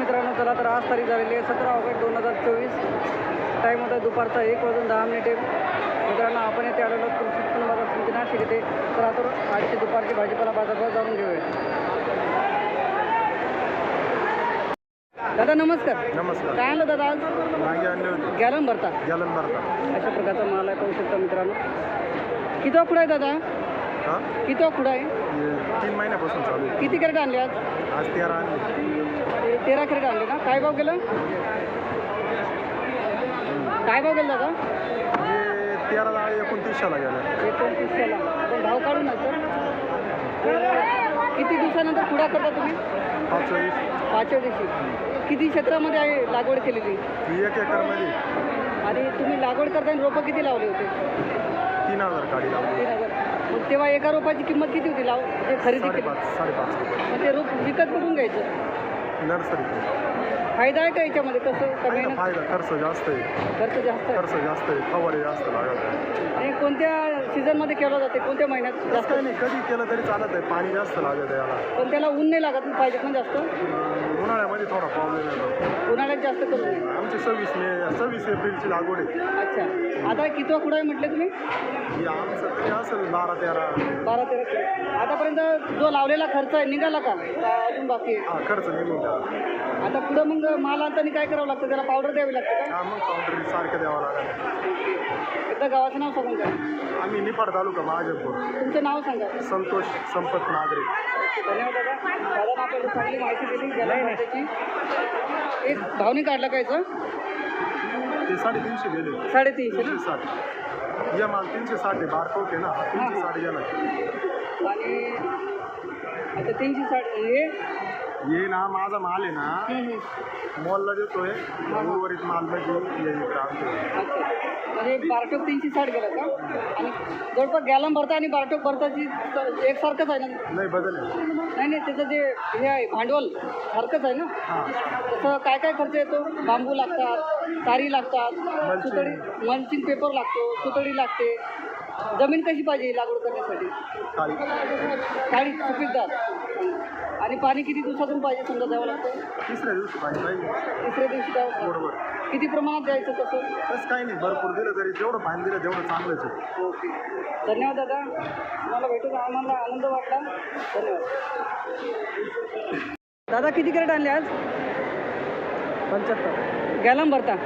मित्रांनो चला तर आज तारीख झालेली आहे सतरा ऑगस्ट दोन हजार चोवीस. टाईम होता दुपारचा एक वाजून दहा मिनिटे. मित्रांनो आपण येथे आलेलो कृषी उत्पन्न बाजार समिती नाशिक येथे. चला तर आजची दुपारची भाजीपाला बाजारभाव जाणून घेऊया. दादा नमस्कार. नमस्कार. काय आलं दादा आज? गॅलन भरता. गॅलन भरता. अशा प्रकारचा माल आहे पाहू शकता मित्रांनो. किती खुडा आहे दादा? हा? किती खुडा आहे? तीन महिन्यापासून चालू किती कॅरेट आणले आज? आज तेरा आणले. तेरा कॅरेट आणले ना? काय भाव गेलं? काय भाव गेला दादा? तेरा एकोणतीसशेला गेलं. एकोणतीसशेला. आपण भाव काढू ना सर तर. किती दिवसानंतर पुढा करता तुम्ही? पाच वीस पाचव्या दिवशी किती क्षेत्रामध्ये आहे लागवड केलेली? एक एकरमध्ये. आणि तुम्ही लागवड करताना रोपं किती लावले होते? तीन हजार लावली. तीन हजार. मग तेव्हा एका रोपाची किंमत किती होती लाव? जे खरेदी केली. साडेपाच साडेपाच. रुपये मग ते रोप विकत कुठून घ्यायचं? नर्सरी फायदा आहे का याच्यामध्ये? कसं का मेहनत फायदा खर्च जास्त आहे. खर्च जास्त आहे? खर्च जास्त आहे. फवारे जास्त लागत आहे. आणि कोणत्या सीझनमध्ये केलं जाते? कोणत्या महिन्यात जास्त जास्त? काही नाही. कधी केलं तरी चालत आहे. पाणी जास्त लागत आहे याला. पण त्याला ऊन नाही लागत पाहिजे ना जास्त? उन्हाळ्यामध्ये थोडा प्रॉब्लेम येतो. उन्हाळ्यात जास्त करू नये आमची सव्वीस मे सव्वीस एप्रिलची लागवड आहे. अच्छा. आता कितवा कुठं आहे म्हटलं तुम्ही? ही आमचं तरी असेल बारा तेरा. बारा तेरा किलो. आतापर्यंत जो लावलेला खर्च आहे निघाला का? का अजून बाकी आहे? हा खर्च निघून गेला आता पुढं मग माल आणताना काय करावं लागतं? त्याला पावडर द्यावी लागते का? हा मग काउंटर सारखं द्यावं लागेल. एकदा गावाचं नाव सांगून द्या. आम्ही निफाड तालुका महाजनपूर. तुमचं नाव सांगा. संतोष संपत नागरे. धन्यवाद दादा. दादा आपल्याला चांगली माहिती दिली. गेल्या त्याची एक भावनी काढला कायचं ते साडेतीनशे गेले. साडेतीनशे. तीनशे साठ. या माल तीनशे साठ आहे बारकोट आहे ना? तीनशे साठ गेला. आणि अच्छा तीनशे साठ हे ये ना माझा माल आहे ना हम्म, हम्म. मॉलला देतोय उर्वरित माल इकडे. अच्छा. म्हणजे बारटोक तीनशे साठ गेला का? आणि जवळपास गॅलम भरता आणि बारटोक भरताची स- एकसारखंच आहे ना? नाही बदल आहे. नाही नाही त्याचं जे हे आहे भांडवल सारखंच आहे ना? हां. तसं काय काय खर्च येतो? बांबू लागतात तारी लागतात सुतळी मंचिंग पेपर लागतो सुतळी लागते. जमीन कशी पाहिजे लागवड करण्यासाठी? काळी. काळी सुपीकदार. आणि पाणी किती दिवसातून पाहिजे समजा द्यावं लागतं? तिसऱ्या दिवशी पाहिजे पाहिजे. तिसऱ्या दिवशी द्यावं. बरोबर. किती प्रमाणात द्यायचं कसं तसं काही नाही भरपूर दिलं तरी जेवढं पाणी दिलं तेवढं चांगलंच आहे. ओके. धन्यवाद दादा. तुम्हाला भेटून आम्हाला आनंद वाटला. धन्यवाद. दादा किती कॅरेट आणले आज? पंच्याहत्तर. गॅलम भरता.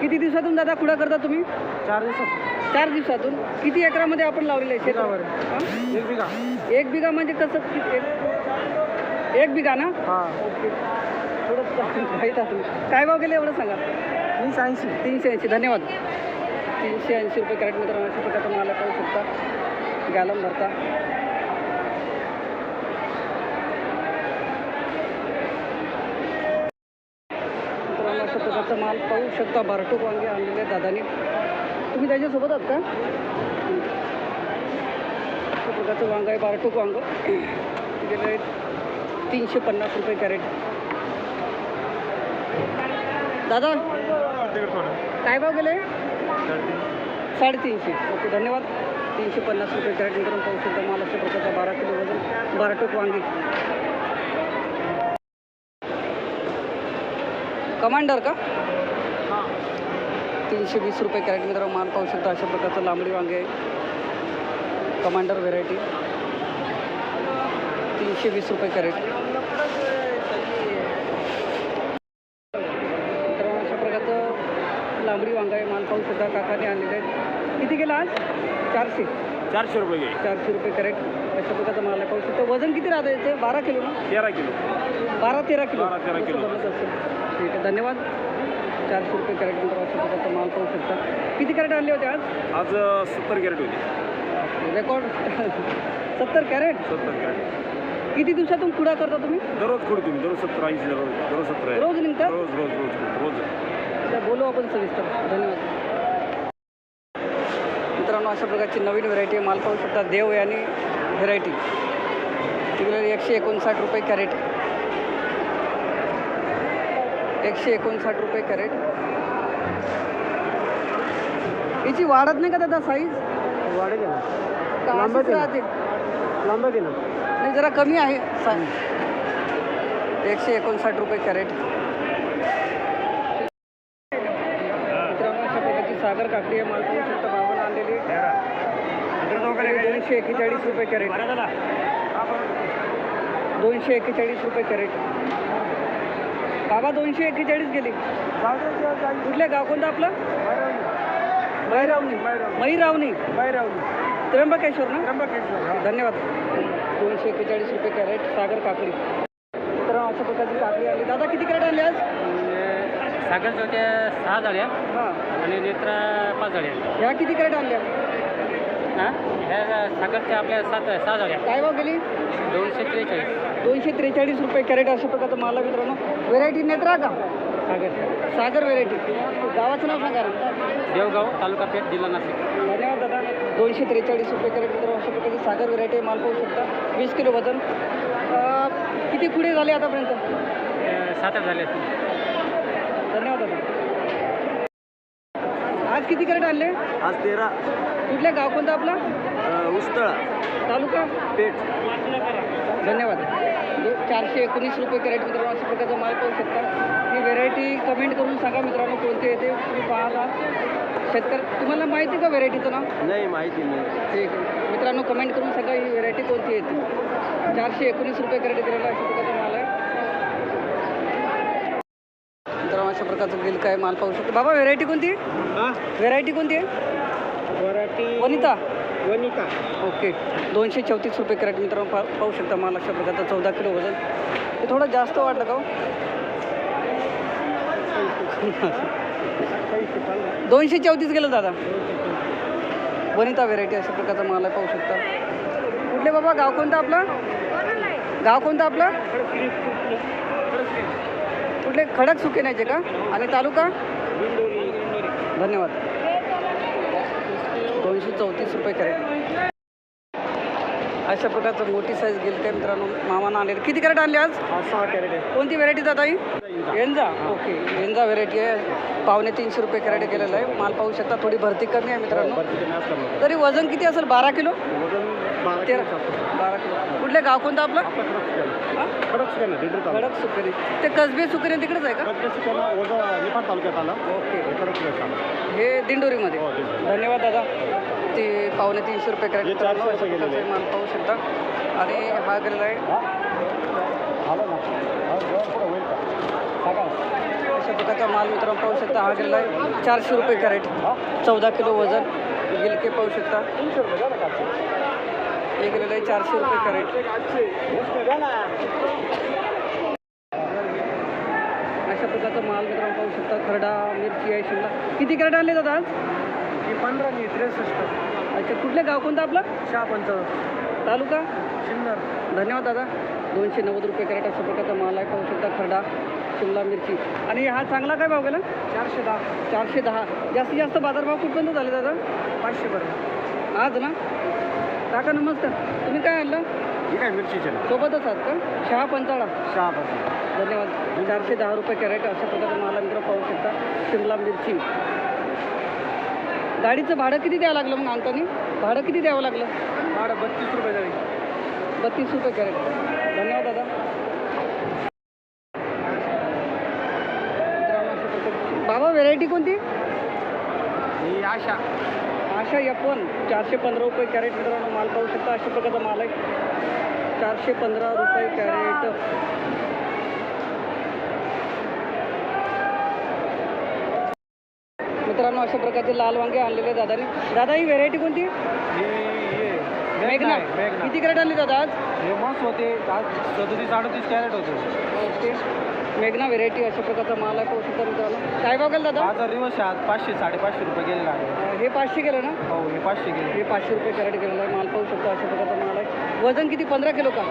किती दिवसातून दादा कुठं करता तुम्ही? चार दिवसात. चार दिवसातून. किती एकरामध्ये आपण लावलेलं आहे शेतावर? एक बिघा एक बिघा म्हणजे कसं? किती एक- एक बिघा ना? हां. ओके. थोडं माहीत काय भाव गेले एवढं सांगा? तीनशे ऐंशी. तीनशे ऐंशी. धन्यवाद. तीनशे ऐंशी रुपये कॅरेट मित्रांनो अशा प्रकारचा मला पाहू शकता. गॅलम भरता. मित्रांनो अशा प्रकारचा माल पाहू शकता. बारटोक वांगे आणलेले दादानी. तुम्ही त्याच्यासोबत आहात का? अशा प्रकारचं वांग आहे बारटोक वांग. गेले तीनशे पन्नास रुपये कॅरेट. दादा काय भाव गेले? साडेतीनशे. ओके धन्यवाद. तीनशे पन्नास रुपये कॅरेट करून पाहू शकता माल अशा प्रकारचा बारा किलो वजन बारा टोक वांगी. कमांडर का? तीनशे वीस रुपये कॅरेट मित्रांनो माल पाहू शकता अशा प्रकारचं लांबडी वांगे. आहे कमांडर व्हेरायटी. तीनशे वीस रुपये कॅरेट. मित्रांनो अशा प्रकारचं लांबडी वांगा आहे माल पाहू शकता काकाने आणलेले आहेत. किती गेला आज? चारशे. चारशे रुपये चारशे रुपये कॅरेट. अशा प्रकारचं माल आहे. पाहू शकता. वजन किती राहतं याचं? बारा किलो ना? तेरा किलो. बारा तेरा किलो. बारा, तेरा किलो. ठीक आहे. धन्यवाद. चारशे रुपये कॅरेट नंतर अशा प्रकारचा माल पाहू शकता. किती कॅरेट आणले होते आज? आज सत्तर कॅरेट होती. रेकॉर्ड सत्तर कॅरेट? सत्तर कॅरेट. किती दिवसातून पुढा करता तुम्ही? दररोज कुठे तुम्ही? दररोज सत्तर ऐंशी दररोज दररोज सत्तर रोज निघतात रोज रोज रोज रोज बोलू आपण सविस्तर. धन्यवाद. मित्रांनो अशा प्रकारची नवीन व्हरायटी माल पाहू शकता देव आणि व्हेरायटी तिकडे एकशे एकोणसाठ रुपये कॅरेट एकशे एकोणसाठ रुपये कॅरेट याची वाढत नाही का दादा साईज वाढ का ना. लांब गेला नाही जरा कमी आहे. साईज एकशे एकोणसाठ रुपये कॅरेट. सागर काकडी आहे माल पाहू शकता बाबांना आणलेली. दोनशे एक्केचाळीस रुपये कॅरेट. दोनशे एक्केचाळीस रुपये कॅरेट. बाबा दोनशे एक्केचाळीस गेली. कुठले गाव कोणतं आपलं? मैरावणी मैरावणी त्र्यंबकेश्वर ना? धन्यवाद. दोनशे एक्केचाळीस रुपये कॅरेट सागर काकडी. तर अशा प्रकारची काकडी आली. दादा किती कॅरेट आणले आज? सागर चौथ्या सहा हां. आणि नेत्रा पाच जाळ्या ह्या किती कॅरेट आणल्या? हां? ह्या सागरच्या आपल्या सात सहा जाळ्या काय भाव गेली? दोनशे त्रेचाळीस. दोनशे त्रेचाळीस रुपये कॅरेट अशा प्रकारचं माल मित्रांनो. व्हेरायटी नेत्रा का? सागर. सागर व्हेरायटी गावाचं नाव सांगा देवगाव तालुका पेठ जिल्हा नाशिक. धन्यवाद दादा. दोनशे त्रेचाळीस रुपये कॅरेट मित्रांनो अशा प्रकारची सागर व्हेरायटी माल पाहू शकता. वीस किलो वजन. अं, किती पुढे झाले आतापर्यंत? सात आठ झाले असतील. धन्यवाद दादा. आज किती कॅरेट आणले? आज तेरा. कुठले गाव कोणतं आपलं? उस्तळा तालुका? पेठ. धन्यवाद. दो- चारशे एकोणीस रुपये कॅरेट मित्रांनो अशा प्रकारचा माल पाहू शकता. ही व्हेरायटी कमेंट करून सांगा मित्रांनो कोणती येते तुम्ही पाहाला शेतकरी तुम्हाला माहिती का व्हेरायटीचं नाव? नाही माहिती नाही. ठीक आहे. मित्रांनो कमेंट करून सांगा ही व्हेरायटी कोणती येते चारशे एकोणीस रुपये कॅरेट दिलेला अशा प्रकारचा माल आहे मित्रांनो अशा प्रकारचं बिल काय माल पाहू शकतो. बाबा व्हेरायटी कोणती व्हेरायटी कोणती आहे? वराठी वनिता. वनिता. ओके. दोनशे चौतीस रुपये कॅरेट मित्रांनो पा पाहू शकता माल अशा प्रकारचा. चौदा किलो वजन. हे थोडं जास्त वाटलं का हो? दोनशे चौतीस गेलं दादा. वनिता व्हेरायटी अशा प्रकारचा माल आहे पाहू शकता. कुठले बाबा? गाव कोणतं आपलं? गाव कोणतं आपलं? कुठले? खडक सुकेण्याचे का? आणि तालुका? धन्यवाद. दोनशे चौतीस रुपये कॅरेट. अशा प्रकारचं मोठी साईज गेली काय मित्रांनो. मामानं आणलेली. किती कॅरेट आणले आज? सहा कॅरेट आहे. कोणती व्हेरायटी दादा ही? एन्झा ओके. एन्झा व्हेरायटी आहे. पावणे तीनशे रुपये कॅरेट गेलेलं आहे. माल पाहू शकता थोडी भरती कमी आहे मित्रांनो. तरी वजन किती असेल? बारा किलो? तेरा. बारा किलो. कुठले गाव कोणतं आपलं? हा? खडक सुकरी ते कसबे सुकरी तिकडेच आहे का? तालुक्यात आला. ओके. हे हे दिंडोरीमध्ये. हो. धन्यवाद दादा. ते पावणे तीनशे रुपये कॅरेट हे. माल पाहू शकता. आणि हा गेलेला आहे आलं ना हा, जेवण पुढं होईल का सांगा ना. अशा प्रकारचा माल मित्रांनो पाहू शकता हा गेलेला आहे. चारशे रुपये कॅरेट. चौदा किलो वजन. गिलके पाहू शकता. हे गेलेलं आहे चारशे रुपये कॅरेट. अशा प्रकारचा माल मित्रांनो पाहू शकता. खरडा मिरची आहे शिमला. किती कॅरेट आणले दादा? आज पंधरा नाही त्रेसष्ट. अच्छा कुठले गाव कोणतं आपलं? सहा पंचावन्न तालुका? शिन्नर धन्यवाद दादा. दोनशे नव्वद रुपये कॅरेट अशा प्रकारचा माल आहे. पाहू शकता खरडा. शिमला मिरची. आणि हा चांगला काय भाव गेला? चारशे दहा. चारशे दहा. जास्तीत जास्त बाजारभाव कुठपर्यंत झाले दादा? पाचशे बरं आज ना? काका नमस्कार. तुम्ही काय आणलं? ही काय मिरचीचे सोबतच आहात का? शहा पंचाळा? सहा पंचावन्न धन्यवाद. चारशे दहा रुपये कॅरेट अशा प्रकारे मला मित्र पाहू शकता. शिमला मिरची. गाडीचं भाडं किती द्यावं लागलं मग आणताना भाडं किती द्यावं लागलं? भाडं बत्तीस रुपये जाईल बत्तीस रुपये कॅरेट. धन्यवाद दादा मित्रांनो, अशा प्रकारची- बाबा व्हेरायटी कोणती? ही आशा. आशा एफ वन चारशे पंधरा रुपये कॅरेट मित्रांनो माल पाहू शकता. अशा प्रकारचा माल आहे. चारशे पंधरा रुपये कॅरेट मित्रांनो अशा प्रकारचे लाल वांगे आणलेले दादानी. दादा ही व्हेरायटी कोणती? मेघना किती कॅरेट आणली दादा आज? होते. आज सदोतीस अडतीस कॅरेट होते. ओके. मेघना व्हेरायटी अशा प्रकारचा माल आहे पाहू शकता मित्रांनो काय भाव गेला दादा? बाजार आहे आज पाचशे साडेपाचशे रुपये गेलेला आहे. अं, हे पाचशे गेलं ना? हो हे पाचशे गेले. हे पाचशे रुपये कॅरेट गेलेलं आहे माल पाहू शकता अशा प्रकारचा माल आहे. वजन किती? पंधरा किलो का?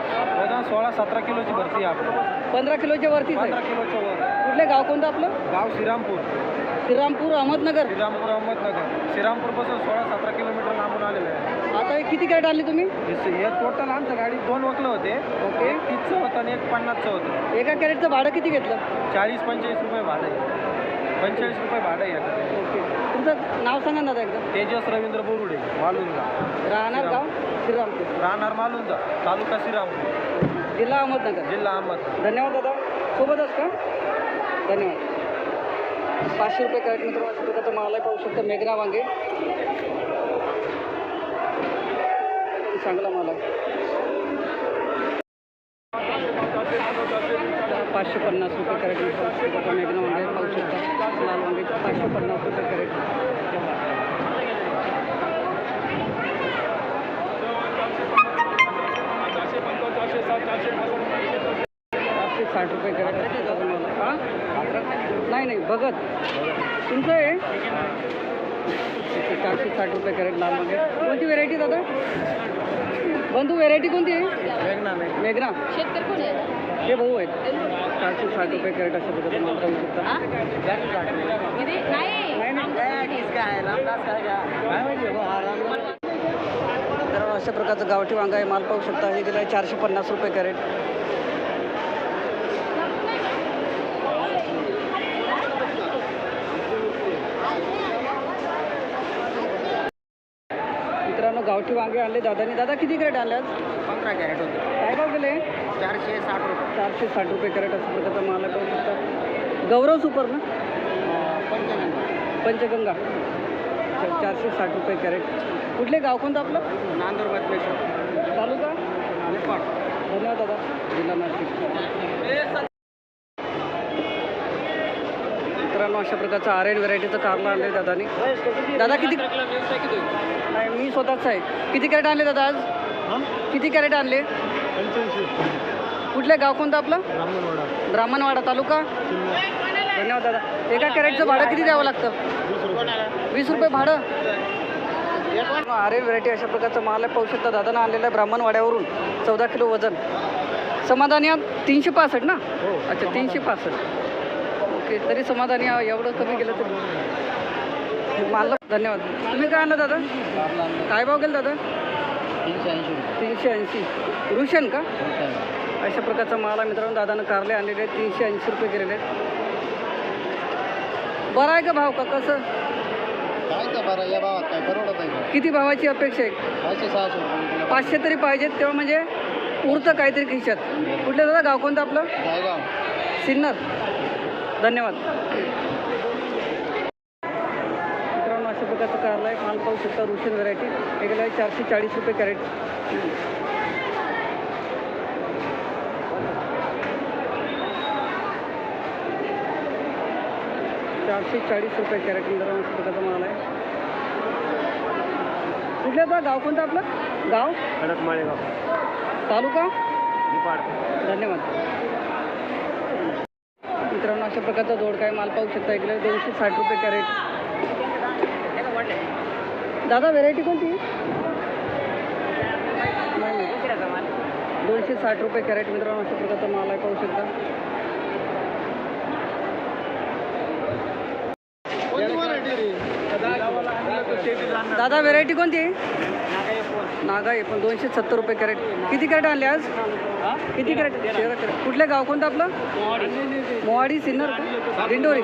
वजन सोळा सतरा किलोची भरती आहे आपली. पंधरा किलोच्या वरतीच पंधरा आहे किलोच्या वर. कुठले गाव कोणतं आपलं? गाव श्रीरामपूर. श्रीरामपूर अहमदनगर. श्रीरामपूर अहमदनगर. श्रीरामपूरपासून सोळा सतरा किलोमीटर लांबून आलेलं आहे. आता हे किती कॅरेट आणली तुम्ही? हे- टोटल आमच्या गाडीत दोन वकलं होते. ओके एक तीसचं होतं आणि एक पन्नासचं होतं. एका कॅरेटचं भाडं किती घेतलं? चाळीस पंचेचाळीस रुपये भाडं आहे. पंचेचाळीस रुपये भाडं आहे याकडे ओके. तुमचं नाव सांगा ना दादा एकदा. तेजस रवींद्र बोरुडे मालुंजा राहणार गाव? श्रीरामपूर. राहणार मालुंजा तालुका श्रीरामपूर. जिल्हा अहमदनगर. जिल्हा अहमद धन्यवाद दादा. सोबतच का? धन्यवाद. पाचशे रुपये कॅरेट मित्र आहे पाहू शकता. मेघना वांगे. चांगला माल. मला पाचशे पन्नास रुपये कॅरेट मित्र अशा प्रकारचा वांगे पाहू शकता. लाल वांगे पाचशे पन्नास रुपये कॅरेट. पाचशे साठ रुपये कॅरेट. नाही नाही बघत. तुमचं आहे? चारशे साठ रुपये कॅरेट लाल वांगे कोणती व्हेरायटी दादा? बंधू व्हेरायटी कोणती आहे? मेघना हे भाऊ आहेत. चारशे साठ रुपये कॅरेट अशा प्रकारचा माल शकता हा? तर अशा प्रकारचं गावठी वांगा आहे माल पाहू शकता. हे गेलं आहे चारशे पन्नास रुपये कॅरेट मित्रांनो गावठी वांगे आणले. दादानी दादा किती कॅरेट आणले आज? पंधरा कॅरेट होते. काय भाव गेले चारशे साठ रुपये. चारशे साठ रुपये कॅरेट अशा प्रकारचा माल आहे पाहू शकता. गौरव सुपर ना? पंचगंगा. पंचगंगा. चारशे साठ रुपये कॅरेट. कुठले गाव कोणतं आपलं? नांदूर बदलेश्वर तालुका? धन्यवाद दादा. जिल्हा नाशिक. मित्रांनो अशा प्रकारचं आर एन व्हरायटीचं कारला आणले दादानी. दादा किती नाही मी स्वतःच आहे. किती कॅरेट आणले दादा आज? किती कॅरेट आणले? कुठले गाव कोणतं आपलं? ब्राह्मणवाडा. ब्राह्मणवाडा तालुका? धन्यवाद दादा. एका कॅरेटचं भाडं किती द्यावं लागतं? वीस रुपये. भाडं? आर व्हरायटी अशा प्रकारचा माल आहे. पाहू शकता दादानं आणलेला आहे ब्राह्मणवाड्यावरून. चौदा किलो वजन. समाधानी तीनशे पासष्ट ना? अच्छा तीनशे पासष्ट. ओके तरी समाधानी एवढं कमी केलं तरी. माल धन्यवाद. तुम्ही काय आणलं दादा? काय भाव गेलं दादा? तीनशे ऐंशी. रुशन का? अशा प्रकारचा माल आहे मित्रांनो दादानं कारले आणलेले आहेत तीनशे ऐंशी रुपये गेलेले आहेत. बरं आहे का भाव का? कसं? काय का बरं? या भावात काय परवडत आहे का? किती भावाची अपेक्षा आहे? पाचशे तरी पाहिजेत तेव्हा म्हणजे उरतं काहीतरी खिशात. कुठलं दादा? गाव कोणतं आपलं? सिन्नर. धन्यवाद. मित्रांनो अशा प्रकारचं कारला आहे माल पाहू शकता रुशन व्हरायटी आहे चारशे चाळीस रुपये कॅरेट चारशे चाळीस रुपये कॅरेट मित्रांनो अशा प्रकारचा माल आहे. कुठलं आता गाव कोणतं आपलं? गाव? माळेगाव तालुका? निपाड धन्यवाद. मित्रांनो अशा प्रकारचा दोडका आहे माल पाहू शकता इकडे. दोनशे साठ रुपये कॅरेट. दादा व्हेरायटी कोणती. दोनशे साठ रुपये कॅरेट मित्रांनो अशा प्रकारचा माल आहे पाहू शकता. दादा व्हेरायटी कोणती? आहे नागा आहे पण दोनशे सत्तर रुपये कॅरेट. किती कॅरेट आणले आज? किती कॅरेट? तेरा कॅरेट कुठलं गाव कोणतं आपलं? मोवाडी सिन्नर दिंडोरी.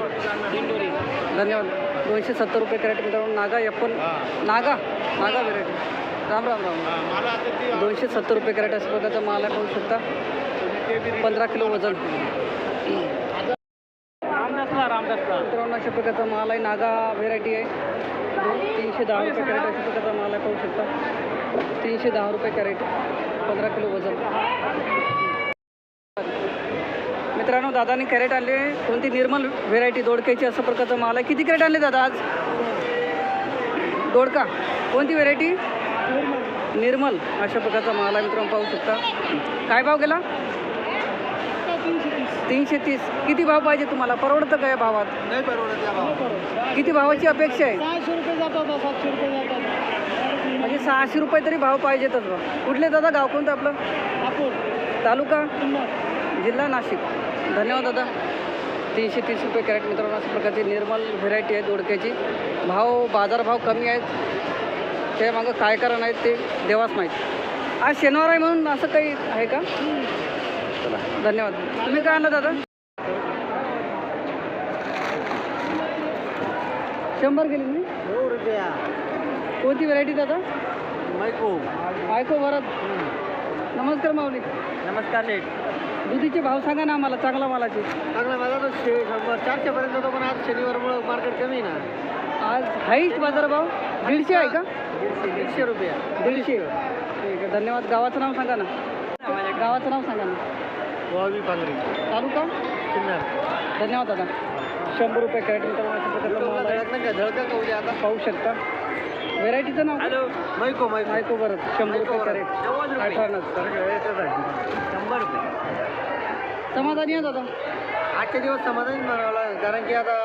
धन्यवाद. दोनशे सत्तर रुपये कॅरेट मित्रांनो नागा एप्पल नागा. नागा व्हेरायटी राम राम राम. दोनशे सत्तर रुपये कॅरेट अशा प्रकारचा माल आहे पाहू शकता. पंधरा किलो वजन. रामदासला मित्रांनो अशा प्रकारचा माल आहे नागा व्हेरायटी आहे. दोन तीनशे दहा रुपये कॅरेट अशा प्रकारचा माल आहे पाहू शकता. तीनशे दहा रुपये कॅरेट पंधरा किलो वजन. मित्रांनो दादाने कॅरेट आणले. कोणती निर्मल व्हेरायटी दोडक्याची अशा प्रकारचा माल आहे. किती कॅरेट आणले दादा आज? दोडका. कोणती व्हेरायटी निर्मल. अशा प्रकारचा माल आहे मित्रांनो पाहू शकता. काय भाव गेला? तीनशे तीस. किती भाव पाहिजे तुम्हाला? परवडतं का या भावात? नाही परवडत या भावात. किती भावाची अपेक्षा आहे सहाशे रुपये जातात सातशे रुपये जातात म्हणजे सहाशे रुपये तरी भाव पाहिजेतच बा. कुठले दादा? गाव कोणतं आपलं? तालुका? जिल्हा नाशिक. धन्यवाद दादा. तीनशे तीस रुपये कॅरेट मित्रांनो अशा प्रकारची निर्मल व्हेरायटी आहे दोडक्याची भाव बाजारभाव कमी आहेत. त्या मागं काय कारण आहेत ते देवाच माहीत. आज शनिवार आहे म्हणून असं काही आहे का? चला. धन्यवाद. तुम्ही काय आणलं दादा? शंभर गेली मी नऊ रुपया. कोणती व्हेरायटी दादा? मैको. ऐको वरद. नमस्कार माऊली. नमस्कार शेठ दुधीचे भाव सांगा ना आम्हाला चांगला मालाचे. चांगला माझा तो शे शंभर चारशेपर्यंत होतो पण आज शनिवारमुळं मार्केट कमी आहे ना. आज हाईस्ट बाजारभाव. दीडशे आहे का? दीडशे दीडशे रुपये. दीडशे. ठीक आहे धन्यवाद. गावाचं नाव सांगा ना. गावाचं नाव सांगा ना. वावी पांगरी तालुका? सिन्नर. धन्यवाद दादा. शंभर रुपये कॅरेट आहे. धडक नाही का? धडकन का उद्या आता? पाहू शकता. व्हेरायटीचं नाव हॅलो मैको मैको मायको बरं. शंभर रुपये शंभर रुपये समाधानी आहे दादा आजच्या दिवस समाधानी म्हणावं कारण की आता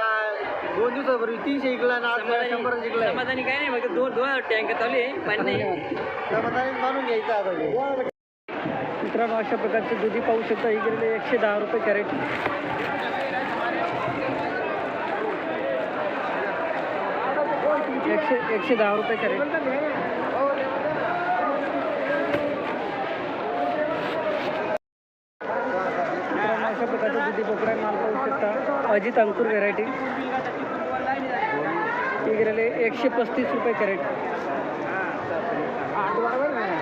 दोन दिवसापूर्वी तीनशे इकला आणि आज शंभर जिंकलाय. समाधानी काय नाही मग दोन दोन टँकर चालू आहे पाणी समाधानी मानून घ्यायचं आता. मित्रांनो अशा प्रकारचे दुधी पाहू शकता. ही गेलेले एकशे दहा रुपये कॅरेट. एकशे एकशे दहा रुपये कॅरेट अशा प्रकारचे दुधी बोकडा माल पाहू शकता अजित अंकुर व्हेरायटी ती गेलेले एकशे पस्तीस रुपये कॅरेट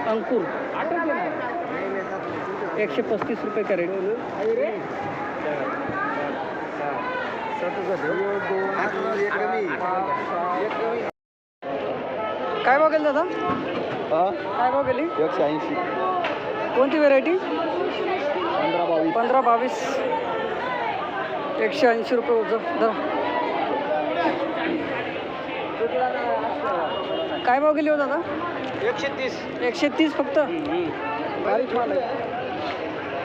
अंकुर एकशे पस्तीस रुपये कॅरेट काय गेली दादा? काय गेली एकशे ऐंशी. कोणती व्हेरायटी पंधरा बावीस. पंधरा बावीस. एकशे ऐंशी रुपये ओझं धरा. काय भाव गेली हो दादा? एकशे तीस. एकशे तीस फक्त?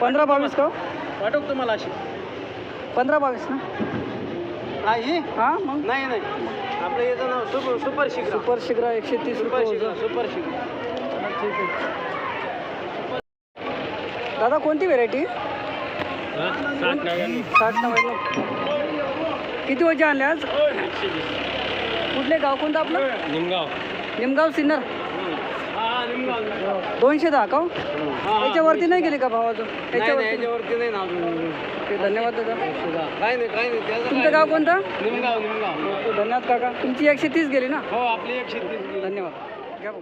पंधरा बावीस का? पाठवतो तुम्हाला अशी. पंधरा बावीस ना? नाही? हां मग? नाही नाही. आपलं याचं नाव सुपर सुपर शिखर. सुपर शिग्रा एकशे तीस सुपर रुपये शिखर सुपर शिखर. ठीक आहे दादा कोणती व्हेरायटी साठ नव्याण्णव. किती वजे आणले आज? कुठले गाव कोणतं आपलं? निमगाव. निमगाव सिन्नर. हा निमगाव. दोनशे दहा का हो? याच्यावरती नाही गेली का भाव अजून? नाही याच्यावरती? याच्यावरती नाही ना अजून. ठीक, धन्यवाद दादा. काय नाही काय नाही त्याचं तुमचं गाव कोणतं? निमगाव निमगाव. धन्यवाद काका. तुमची एकशे तीस गेली ना? हो आपली एकशे तीस धन्यवाद. घ्या.